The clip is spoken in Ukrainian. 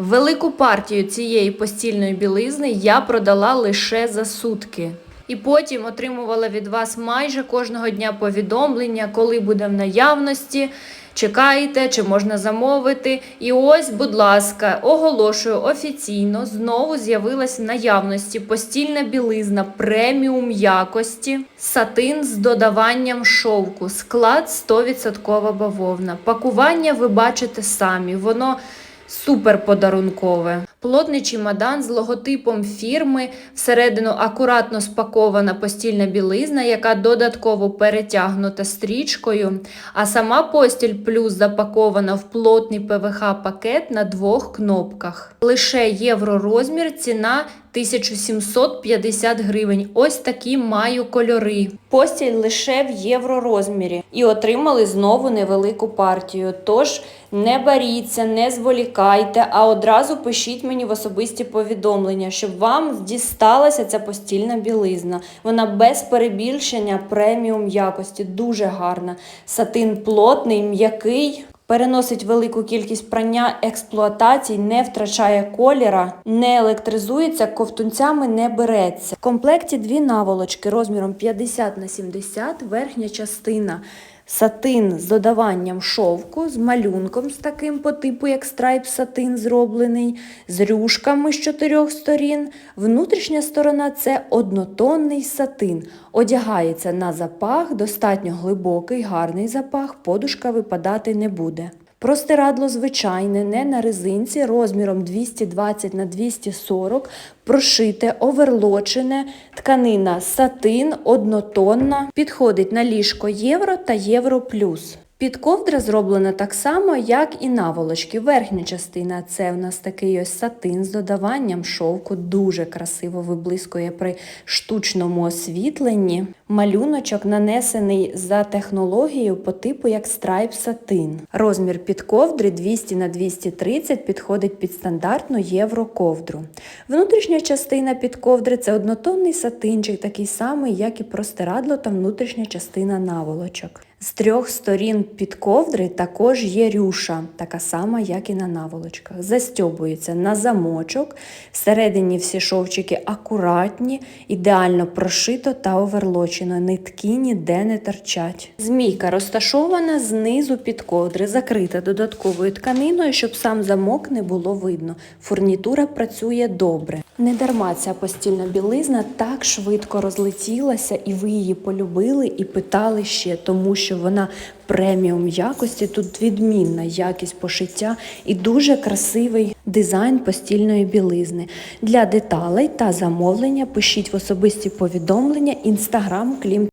Велику партію цієї постільної білизни я продала лише за сутки. І потім отримувала від вас майже кожного дня повідомлення, коли буде в наявності. Чекаєте, чи можна замовити. І ось, будь ласка, оголошую офіційно, знову з'явилась в наявності постільна білизна преміум якості, сатин з додаванням шовку, склад 100% бавовна. Пакування ви бачите самі, воно супер подарункове. Плотний чемодан з логотипом фірми, всередину акуратно спакована постільна білизна, яка додатково перетягнута стрічкою, а сама постіль плюс запакована в плотний ПВХ пакет на двох кнопках. Лише євро розмір, ціна 1750 гривень. Ось такі маю кольори. Постіль лише в євро розмірі. І отримали знову невелику партію. Тож не боріться, не зволікайте, а одразу пишіть мені в особисті повідомлення, щоб вам дісталася ця постільна білизна. Вона без перебільшення преміум якості, дуже гарна. Сатин плотний, м'який. Переносить велику кількість прання експлуатацій, не втрачає коліра, не електризується, ковтунцями не береться. В комплекті дві наволочки розміром 50 на 70, верхня частина. Сатин з додаванням шовку, з малюнком з таким по типу, як страйп сатин зроблений, з рюшками з чотирьох сторін. Внутрішня сторона це однотонний сатин. Одягається на запах, достатньо глибокий, гарний запах, подушка випадати не буде. Простирадло звичайне, не на резинці, розміром 220 на 240, прошите, оверлочене, тканина сатин, однотонна, підходить на ліжко євро та євро плюс. Підковдра зроблена так само, як і наволочки. Верхня частина це в нас такий ось сатин з додаванням шовку, дуже красиво виблискує при штучному освітленні. Малюночок нанесений за технологією по типу як страйп сатин. Розмір підковдри 200 на 230 підходить під стандартну євроковдру. Внутрішня частина підковдри це однотонний сатинчик, такий самий, як і простирадло та внутрішня частина наволочок. З трьох сторін під ковдри також є рюша, така сама, як і на наволочках. Застьобується на замочок. Всередині всі шовчики акуратні, ідеально прошито та оверлочено. Нитки ніде не торчать. Змійка розташована знизу під ковдри, закрита додатковою тканиною, щоб сам замок не було видно. Фурнітура працює добре. Не дарма ця постільна білизна так швидко розлетілася, і ви її полюбили і питали ще, тому що вона преміум якості. Тут відмінна якість пошиття і дуже красивий дизайн постільної білизни. Для деталей та замовлення пишіть в особисті повідомлення інстаграм Клім